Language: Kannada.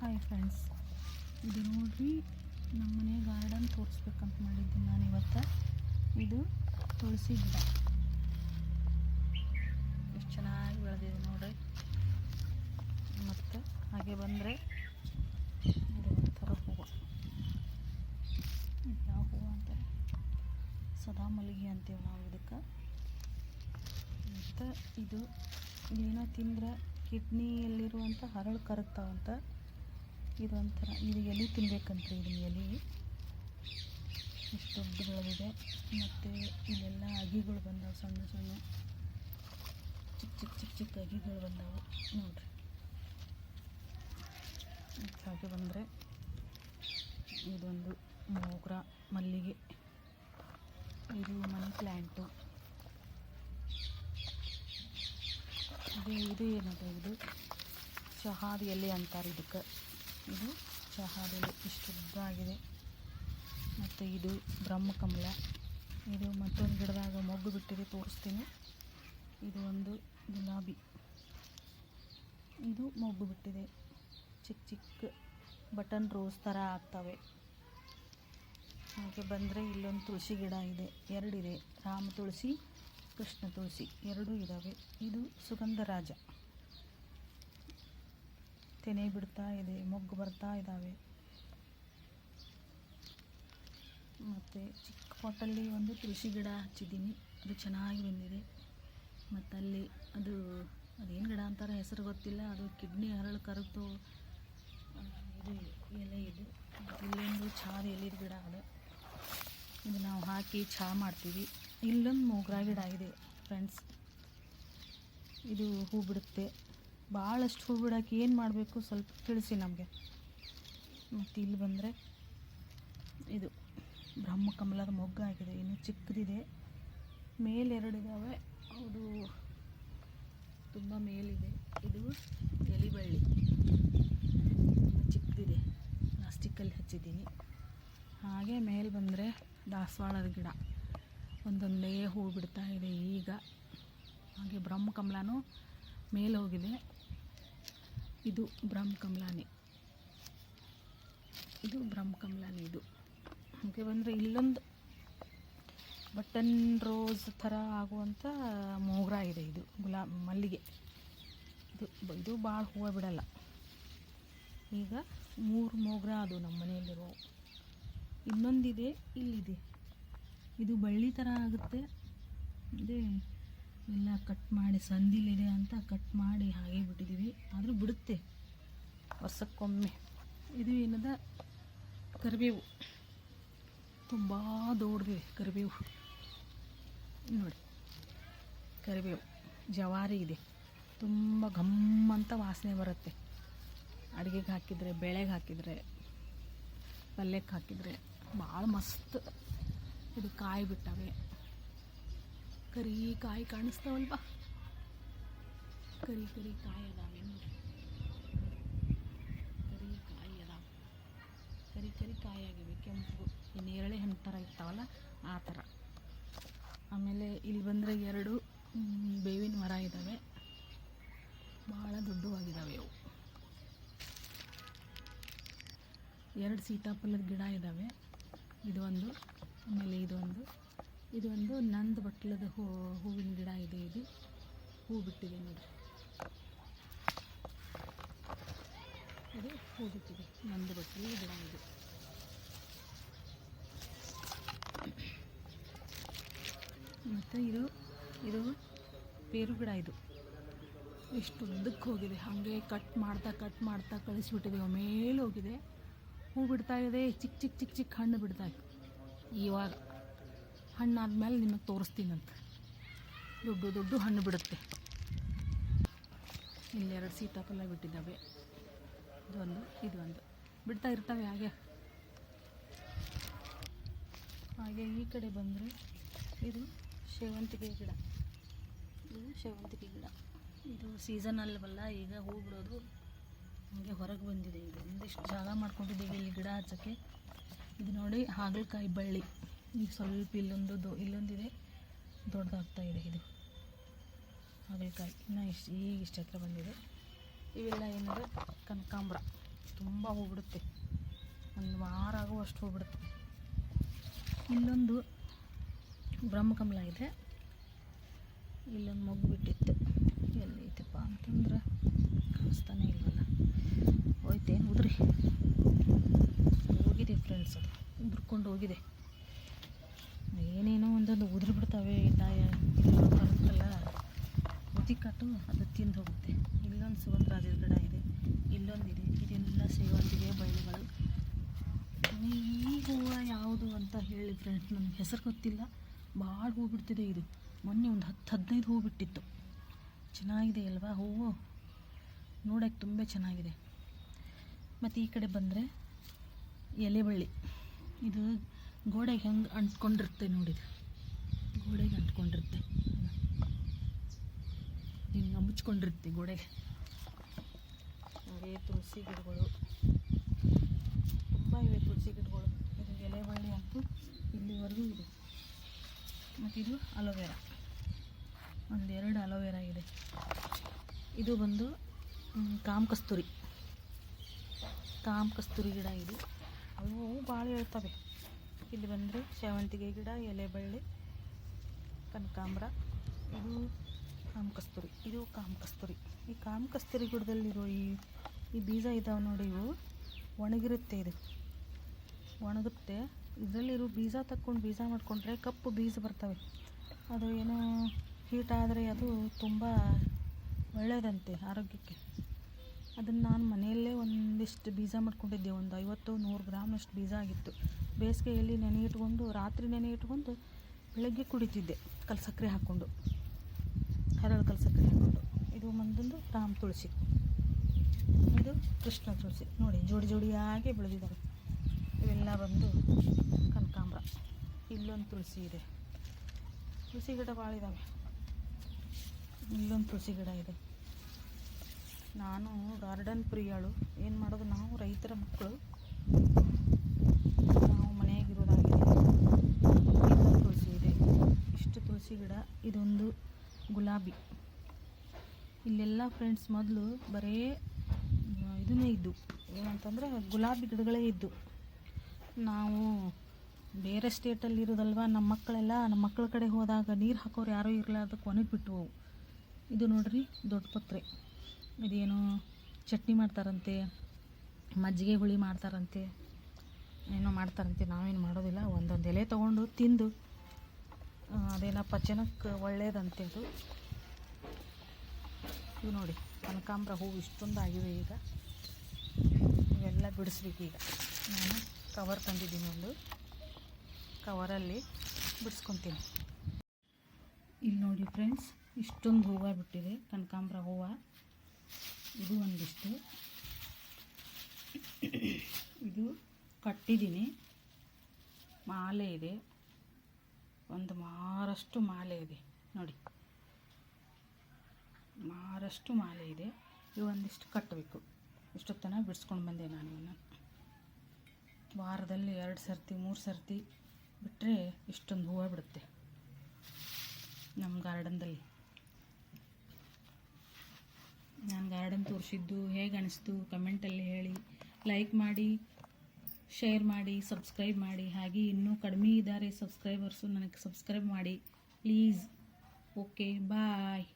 ಹಾಯ್ ಫ್ರೆಂಡ್ಸ್ ಇದು ನೋಡ್ರಿ ನಮ್ಮ ಮನೆ ಗಾರ್ಡನ್ ತೋರಿಸ್ಬೇಕಂತ ಮಾಡಿದ್ದೀನಿ ನಾನು ಇವತ್ತು. ಇದು ತುಳಸಿ ಗಿಡ. ಎಷ್ಟು ಚೆನ್ನಾಗಿ ಬೆಳೆದಿದೆ ನೋಡ್ರಿ. ಮತ್ತು ಹಾಗೆ ಬಂದರೆ ಇದು ಒಂಥರ ಹೂವು. ಯಾವ ಹೂವು ಅಂತ ಸದಾ ಮಲ್ಲಿಗೆ ಅಂತೀವಿ ನಾವು ಇದಕ್ಕೆ. ಮತ್ತು ಇದು ಏನೋ ತಿಂದ್ರೆ ಕಿಡ್ನಿಯಲ್ಲಿರುವಂಥ ಹರಳು ಕರಗ್ತಾವಂತ. ಇದೊಂಥರ ಇದು ಎಲೆ ತಿನ್ಬೇಕಂತ್ರಿ ಇದನ್ನ ಎಲೆ. ಎಷ್ಟು ದೊಡ್ಡ ಬೆಳೆದಿದೆ ಮತ್ತು ಇಲ್ಲೆಲ್ಲ ಅಗಿಗಳು ಬಂದಾವೆ, ಸಣ್ಣ ಸಣ್ಣ. ಚಿಕ್ಕ ಚಿಕ್ಕ ಚಿಕ್ಕ ಚಿಕ್ಕ ಅಗಿಗಳು ಬಂದಾವೆ. ನೋಡ್ರಿ. ಹಾಗೆ ಬಂದರೆ ಇದೊಂದು ಮೋಗ್ರ ಮಲ್ಲಿಗೆ. ಇದು ಮನಿ ಪ್ಲ್ಯಾಂಟು ಇದು ಇದು ಏನದ ಇದು? ಚಹಾದ ಎಲೆ ಅಂತಾರೆ ಇದಕ್ಕೆ. ಇದು ಚಹಾದಲ್ಲಿ ಇಷ್ಟು ಉದ್ದ ಆಗಿದೆ ಮತ್ತು ಇದು ಬ್ರಹ್ಮಕಮಲ. ಇದು ಮತ್ತೊಂದು ಗಿಡದಾಗ ಮೊಗ್ಗು ಬಿಟ್ಟಿದೆ ತೋರಿಸ್ತೀನಿ. ಇದು ಒಂದು ಗುಲಾಬಿ. ಇದು ಮೊಗ್ಗು ಬಿಟ್ಟಿದೆ. ಚಿಕ್ಕ ಚಿಕ್ಕ ಬಟನ್ ರೋಸ್ ಥರ ಆಗ್ತವೆ. ಹಾಗೆ ಬಂದರೆ ಇಲ್ಲೊಂದು ತುಳಸಿ ಗಿಡ ಇದೆ. ಎರಡಿದೆ. ರಾಮ ತುಳಸಿ, ಕೃಷ್ಣ ತುಳಸಿ. ಎರಡೂ ಇದ್ದಾವೆ ಇದು ಸುಗಂಧರಾಜ. ತೆನೆ ಬಿಡ್ತಾ ಇದೆ, ಮೊಗ್ಗು ಬರ್ತಾ ಇದ್ದಾವೆ ಮತ್ತು ಚಿಕ್ಕ ಪಾಟಲ್ಲಿ ಒಂದು ತುಳಸಿ ಗಿಡ ಹಚ್ಚಿದ್ದೀನಿ. ಅದು ಚೆನ್ನಾಗಿ ಬಂದಿದೆ. ಮತ್ತು ಅಲ್ಲಿ ಅದು, ಅದೇನು ಗಿಡ ಅಂತಾರೆ ಹೆಸರು ಗೊತ್ತಿಲ್ಲ. ಅದು ಕಿಡ್ನಿ ಹರಳು ಕರಗ್ತು ಇದು ಎಲೆ ಇದು. ಇಲ್ಲೊಂದು ಚಾದ ಎಲೆದ ಗಿಡ ಅದು. ಇದು ನಾವು ಹಾಕಿ ಚಹಾ ಮಾಡ್ತೀವಿ. ಇಲ್ಲೊಂದು ಮೊಗ್ರ ಗಿಡ ಇದೆ ಫ್ರೆಂಡ್ಸ್ ಇದು ಹೂ ಬಿಡುತ್ತೆ. ಭಾಳಷ್ಟು ಹೂ ಬಿಡೋಕೆ ಏನು ಮಾಡಬೇಕು ಸ್ವಲ್ಪ ತಿಳಿಸಿ ನಮಗೆ. ಮತ್ತು ಇಲ್ಲಿ ಬಂದರೆ ಇದು ಬ್ರಹ್ಮಕಮಲದ ಮೊಗ್ಗಾಗಿದೆ ಇನ್ನು ಚಿಕ್ಕದಿದೆ. ಮೇಲೆರಡಿದಾವೆ ಅದು ತುಂಬ ಮೇಲಿದೆ. ಇದು ಎಲಿಬಳ್ಳಿ. ಚಿಕ್ಕದಿದೆ. ಪ್ಲಾಸ್ಟಿಕ್ಕಲ್ಲಿ ಹಚ್ಚಿದ್ದೀನಿ. ಹಾಗೆ ಮೇಲೆ ಬಂದರೆ ದಾಸವಾಳದ ಗಿಡ. ಒಂದೊಂದೇ ಹೂ ಬಿಡ್ತಾ ಇದೆ ಈಗ. ಹಾಗೆ ಬ್ರಹ್ಮಕಮಲನೂ ಮೇಲೆ ಹೋಗಿದೆ. ಇದು ಬ್ರಹ್ಮಕಮಲನೇ ಇದು ಬ್ರಹ್ಮಕಮಲಾನೇ ಇದು. ಹಾಗೆ ಬಂದರೆ ಇಲ್ಲೊಂದು ಬಟನ್ ರೋಸ್ ಥರ ಆಗುವಂಥ ಮೋಗ್ರ ಇದೆ ಇದು ಗುಲಾ ಮಲ್ಲಿಗೆ. ಇದು ಇದು ಭಾಳ ಹೂವು ಬಿಡಲ್ಲ. ಈಗ ಮೂರು ಮೋಗ್ರ ಅದು ನಮ್ಮ ಮನೆಯಲ್ಲಿರೋ. ಇನ್ನೊಂದಿದೆ, ಇಲ್ಲಿದೆ. ಇದು ಬಳ್ಳಿ ಥರ ಆಗುತ್ತೆ. ಅದೇ ಎಲ್ಲ ಕಟ್ ಮಾಡಿ, ಸಂದಿಲಿದೆ ಅಂತ ಕಟ್ ಮಾಡಿ ಹಾಗೆ ಬಿಟ್ಟಿದ್ದೀವಿ ಆದರೂ ಬಿಡುತ್ತೆ. ವರ್ಷಕ್ಕೊಮ್ಮೆ. ಇದು ಏನದ? ಕರಿಬೇವು. ತುಂಬ ದೊಡ್ಡದಿದೆ ಕರಿಬೇವು. ನೋಡಿ, ಕರಿಬೇವು. ಜವಾರಿ ಇದೆ. ತುಂಬ ಘಮ್ ಅಂತ ವಾಸನೆ ಬರುತ್ತೆ. ಅಡುಗೆಗೆ ಹಾಕಿದರೆ, ಬೆಳೆಗೆ ಹಾಕಿದರೆ, ಪಲ್ಯಕ್ಕೆ ಹಾಕಿದರೆ ಭಾಳ ಮಸ್ತ್. ಇದು ಕಾಯಿ ಬಿಟ್ಟವೆ. ಕರಿ ಕಾಯಿ ಕಾಣಿಸ್ತಾವಲ್ವಾ? ಕರಿ ಕರಿ ಕಾಯಿ ಅದಾವೆ ಕರಿ ಕಾಯಿ ಅದಾವೆ. ಕರಿ ಕರಿ ಕಾಯಿ ಆಗಿವೆ, ಕೆಂಪು. ನೇರಳೆ ಹಣ್ಣು ಥರ ಇರ್ತಾವಲ್ಲ, ಆ ಥರ ಆಮೇಲೆ ಇಲ್ಲಿ ಬಂದರೆ ಎರಡು ಬೇವಿನ ಮರ ಇದ್ದಾವೆ ಭಾಳ ದೊಡ್ಡವಾಗಿದ್ದಾವೆ ಅವು. ಎರಡು ಸೀತಾಫಲದ ಗಿಡ ಇದ್ದಾವೆ ಇದೊಂದು ಆಮೇಲೆ ಇದೊಂದು ಇದೊಂದು ನಂದ ಬಟ್ಲದ ಹೂ, ಹೂವಿನ ಗಿಡ ಇದೆ ಇದು. ಹೂ ಬಿಟ್ಟಿದೆ ನೋಡಿ. ಇದು ಹೂ ಬಿಟ್ಟಿದೆ. ನಂದ ಬಟ್ಲ, ಗಿಡ ಇದು. ಮತ್ತು ಇದು ಇದು ಪೇರು ಗಿಡ ಇದು. ಎಷ್ಟು ಉದ್ದಕ್ಕೆ ಹೋಗಿದೆ. ಹಾಗೆ ಕಟ್ ಮಾಡ್ತಾ ಕಟ್ ಮಾಡ್ತಾ ಕಳಿಸ್ಬಿಟ್ಟಿದೆ. ಮೇಲೆ ಹೋಗಿದೆ. ಹೂ ಬಿಡ್ತಾ ಇದೆ. ಚಿಕ್ಕ ಚಿಕ್ಕ ಚಿಕ್ಕ ಚಿಕ್ಕ ಹಣ್ಣು ಬಿಡ್ತಾ ಇದೆ. ಇವಾಗ. ಹಣ್ಣಾದ್ಮೇಲೆ ನಿಮಗೆ ತೋರಿಸ್ತೀನಂತ ದೊಡ್ಡ ದೊಡ್ಡ ಹಣ್ಣು ಬಿಡುತ್ತೆ. ಇಲ್ಲೆರಡು ಸೀತಾಫಲ ಬಿಟ್ಟಿದ್ದಾವೆ. ಇದೊಂದು ಇದೊಂದು. ಬಿಡ್ತಾ ಇರ್ತವೆ ಹಾಗೆ. ಹಾಗೆ ಈ ಕಡೆ ಬಂದರೆ ಇದು ಸೇವಂತಿಗೆ ಗಿಡ. ಇದು ಸೇವಂತಿಗೆ ಗಿಡ. ಇದು ಸೀಸನ್ ಅಲ್ವಲ್ಲ, ಈಗ ಹೂ ಬಿಡೋದು ಹಾಗೆ ಹೊರಗೆ ಬಂದಿದೆ. ಇದು ಒಂದಿಷ್ಟು ಜಾಗ ಮಾಡ್ಕೊಂಡಿದ್ದೀವಿ ಇಲ್ಲಿ ಗಿಡ ಹಚ್ಚೋಕ್ಕೆ. ಇದು ನೋಡಿ ಹಾಗಲಕಾಯಿ ಬಳ್ಳಿ. ಈಗ ಸ್ವಲ್ಪ ಇಲ್ಲೊಂದು ದೊ ಇಲ್ಲೊಂದಿದೆ. ದೊಡ್ಡದಾಗ್ತಾ ಇದೆ ಇದು. ಹಾಗಲಕಾಯಿ. ಇನ್ನೂ ಇಷ್ಟು ಈಗ ಇಷ್ಟು ಹತ್ರ ಬಂದಿದೆ. ಇವೆಲ್ಲ ಏನಂದರೆ ಕನಕಾಂಬ್ರ. ತುಂಬ ಹೋಗ್ಬಿಡುತ್ತೆ. ಒಂದು ವಾರ ಆಗುವಷ್ಟು ಹೋಗ್ಬಿಡುತ್ತೆ. ಇಲ್ಲೊಂದು ಬ್ರಹ್ಮಕಮಲ ಇದೆ. ಇಲ್ಲೊಂದು ಮಗು ಬಿಟ್ಟಿತ್ತು ಎಲ್ಲಿ ಐತಪ್ಪ ಅಂತಂದ್ರೆ ಕಾಣಿಸ್ತಾನೆ ಇಲ್ವಲ್ಲ. ಹೋಯ್ತೇನು ಉದ್ರಿ. ಹೋಗಿದೆ ಫ್ರೆಂಡ್ಸ್ ಅದು. ಉದ್ರಕೊಂಡು ಹೋಗಿದೆ ಏನೇನೋ ಒಂದೊಂದು ಉದುರು ಬಿಡ್ತವೆ ಇಲ್ಲ ಬರುತ್ತಲ್ಲ ಉದಿಕಟ್ಟು ಅದು ತಿಂದು ಹೋಗುತ್ತೆ. ಇಲ್ಲೊಂದು ಸುಗಂಧರಾಜದ ಗಿಡ ಇದೆ, ಇಲ್ಲೊಂದಿದೆ. ಇದೆಲ್ಲ ಸೇವಂತಿಗೆ, ಬಳ್ಳಿಗಳು. ಈ ಹೂವು ಯಾವುದು ಅಂತ ಹೇಳಿದ್ರೆ ಫ್ರೆಂಡ್ಸ್ ನನಗೆ ಹೆಸರು ಗೊತ್ತಿಲ್ಲ. ಭಾಳ ಹೂ ಬಿಡ್ತಿದೆ ಇದು. ಮೊನ್ನೆ ಒಂದು ಹತ್ತು ಹದಿನೈದು ಹೂ ಬಿಟ್ಟಿತ್ತು ಚೆನ್ನಾಗಿದೆ ಅಲ್ವಾ? ಹೂವು? ನೋಡೋಕೆ ತುಂಬ ಚೆನ್ನಾಗಿದೆ. ಮತ್ತು ಈ ಕಡೆ ಬಂದರೆ ಎಲೆ ಬಳ್ಳಿ ಇದು ಗೋಡೆಗೆ ಹೆಂಗೆ ಅಂಟ್ಕೊಂಡಿರುತ್ತೆ ನೋಡಿದು ಗೋಡೆಗೆ ಅಂಟ್ಕೊಂಡಿರುತ್ತೆ. ಹಿಂಗೆ ಮುಚ್ಕೊಂಡಿರುತ್ತೆ ಗೋಡೆ ಹಾಗೆ ತುಳಸಿ ಗಿಡಗಳು. ತುಂಬ ಇವೆ ತುಳಸಿ ಗಿಡಗಳು. ಇದು ಎಲೆ ಬಳ್ಳಿ ಅಂತೂ ಇಲ್ಲಿವರೆಗೂ ಇದೆ. ಮತ್ತು ಇದು ಅಲೋವೆರಾ. ಒಂದೆರಡು ಅಲೋವೆರಾ ಇದೆ. ಇದು ಬಂದು ಕಾಮ್ ಕಸ್ತೂರಿ. ಕಾಮ್ ಕಸ್ತೂರಿ ಗಿಡ ಇದು. ಅವು ಭಾಳ ಹೇಳ್ತವೆ ಇಲ್ಲಿ ಬಂದರೆ ಸೇವಂತಿಗೆ ಗಿಡ, ಎಲೆ ಬಳ್ಳಿ, ಕನಕಾಂಬ್ರ. ಇದು ಕಾಮ್ ಕಸ್ತೂರಿ ಇದು ಕಾಮಕಸ್ತೂರಿ. ಈ ಕಾಮಕಸ್ತೂರಿ ಗಿಡದಲ್ಲಿರೋ ಈ ಈ ಬೀಜ ಇದಾವೆ ನೋಡಿ ಇವು. ಒಣಗಿರುತ್ತೆ ಇದು. ಒಣಗುತ್ತೆ. ಇದರಲ್ಲಿರೋ ಬೀಜ ತಕ್ಕೊಂಡು ಬೀಜ ಮಾಡಿಕೊಂಡ್ರೆ ಕಪ್ಪು ಬೀಜ ಬರ್ತವೆ. ಅದು ಏನೋ ಹೀಟ್ ಆದರೆ ಅದು ತುಂಬ ಒಳ್ಳೆಯದಂತೆ ಆರೋಗ್ಯಕ್ಕೆ. ಅದನ್ನು ನಾನು ಮನೆಯಲ್ಲೇ ಒಂದಿಷ್ಟು ಬೀಜ ಮಾಡ್ಕೊಂಡಿದ್ದೆ. ಒಂದು ಐವತ್ತು, ನೂರು ಗ್ರಾಮಷ್ಟು ಬೀಜ ಆಗಿತ್ತು. ಬೇಸಿಗೆಯಲ್ಲಿ ನೆನೆ ಇಟ್ಕೊಂಡು, ರಾತ್ರಿ ನೆನೆ ಇಟ್ಕೊಂಡು ಬೆಳಗ್ಗೆ ಕುಡಿತಿದ್ದೆ ಕಲ್ ಸಕ್ಕರೆ ಹಾಕ್ಕೊಂಡು ಹರಳು ಕಲಸಕ್ಕೆ ಹಾಕೊಂಡು ಇದು ಒಂದೊಂದು ರಾಮ್ ತುಳಸಿ. ಇದು ಕೃಷ್ಣ ತುಳಸಿ. ನೋಡಿ, ಜೋಡಿ ಜೋಡಿಯಾಗಿ ಬೆಳೆದಿದ್ದಾವೆ ಇವೆಲ್ಲ ಬಂದು ಕನಕಾಂಬ್ರ. ಇಲ್ಲೊಂದು ತುಳಸಿ ಇದೆ. ತುಳಸಿ ಗಿಡ ಭಾಳ ಇದ್ದಾವೆ ಇಲ್ಲೊಂದು ತುಳಸಿ ಗಿಡ ಇದೆ. ನಾನು ಗಾರ್ಡನ್ ಪ್ರಿಯಳು. ಏನು ಮಾಡೋದು? ನಾವು ರೈತರ ಮಕ್ಕಳು. ನಾವು ಮನೆಯಾಗಿರೋದಾಗಿದೆ ಇಲ್ಲೊಂದು ತುಳಸಿ ಇದೆ. ಇಷ್ಟು ತುಳಸಿ ಗಿಡ, ಇದೊಂದು ಗುಲಾಬಿ. ಇಲ್ಲೆಲ್ಲ ಫ್ರೆಂಡ್ಸ್ ಮೊದಲು ಬರೀ ಇದನ್ನೇ ಇದ್ದು. ಏನಂತಂದರೆ ಗುಲಾಬಿ ಗಿಡಗಳೇ ಇದ್ದು. ನಾವು ಬೇರೆ ಸ್ಟೇಟಲ್ಲಿ ಇರೋದಲ್ವ ನಮ್ಮ ಮಕ್ಕಳೆಲ್ಲ ನಮ್ಮ ಮಕ್ಕಳ ಕಡೆ ಹೋದಾಗ ನೀರು ಹಾಕೋರು ಯಾರೂ ಇರಲಾರ್ದಕ್ಕೆ ಒಣಗಿ ಬಿಟ್ಟವು ಇದು ನೋಡ್ರಿ ದೊಡ್ಡ ಪತ್ರೆ. ಇದೇನು ಚಟ್ನಿ ಮಾಡ್ತಾರಂತೆ, ಮಜ್ಜಿಗೆ ಹುಳಿ ಮಾಡ್ತಾರಂತೆ, ಏನೋ ಮಾಡ್ತಾರಂತೆ, ನಾವೇನು ಮಾಡೋದಿಲ್ಲ. ಒಂದೊಂದು ಎಲೆ ತೊಗೊಂಡು ತಿಂದು ಆ, ಅದೇನಪ್ಪ ಜನಕ್ಕೆ ಒಳ್ಳೇದಂತೆ ಅದು ಇವು ನೋಡಿ ಕನಕಾಂಬ್ರ ಹೂವು ಇಷ್ಟೊಂದು ಆಗಿವೆ ಈಗ. ಇವೆಲ್ಲ ಬಿಡಿಸ್ಬೇಕು ಈಗ. ನಾನು ಕವರ್ ತಂದಿದ್ದೀನಿ ಒಂದು. ಕವರಲ್ಲಿ ಬಿಡಿಸ್ಕೊತೀನಿ. ಇಲ್ಲಿ ನೋಡಿ ಫ್ರೆಂಡ್ಸ್ ಇಷ್ಟೊಂದು ಹೂವು ಬಿಟ್ಟಿದೆ ಕನಕಾಂಬ್ರ ಹೂವು. ಇದು ಒಂದಿಷ್ಟು. ಇದು ಕಟ್ಟಿದ್ದೀನಿ. ಮಾಲೆ ಇದೆ. ಒಂದು ಮಾರಷ್ಟು ಮಾಲೆ ಇದೆ, ನೋಡಿ. ಮಾರಷ್ಟು ಮಾಲೆ ಇದೆ. ಇವು ಒಂದಿಷ್ಟು ಕಟ್ಟಬೇಕು ಇಷ್ಟೊತ್ತನ ಬಿಡಿಸ್ಕೊಂಡು ಬಂದೆ ನಾನು ಇವನ್ನ ವಾರದಲ್ಲಿ ಎರಡು ಸರ್ತಿ, ಮೂರು ಸರ್ತಿ ಬಿಟ್ಟರೆ ಇಷ್ಟೊಂದು ಹೂವು ಬಿಡುತ್ತೆ ನಮ್ಮ ಗಾರ್ಡನ್ದಲ್ಲಿ. ನಾನು ಗಾರ್ಡನ್ ತೋರಿಸಿದ್ದು ಹೇಗೆ ಅನಿಸ್ತು? ಕಮೆಂಟಲ್ಲಿ ಹೇಳಿ. ಲೈಕ್ ಮಾಡಿ. ಶೇರ್ ಮಾಡಿ ಸಬ್ಸ್ಕ್ರೈಬ್ ಮಾಡಿ. ಹಾಗೆ ಇನ್ನೂ ಕಡಿಮೆ ಇದ್ದಾರೆ ಸಬ್ಸ್ಕ್ರೈಬರ್ಸು ನನಗೆ ಸಬ್ಸ್ಕ್ರೈಬ್ ಮಾಡಿ. Please okay bye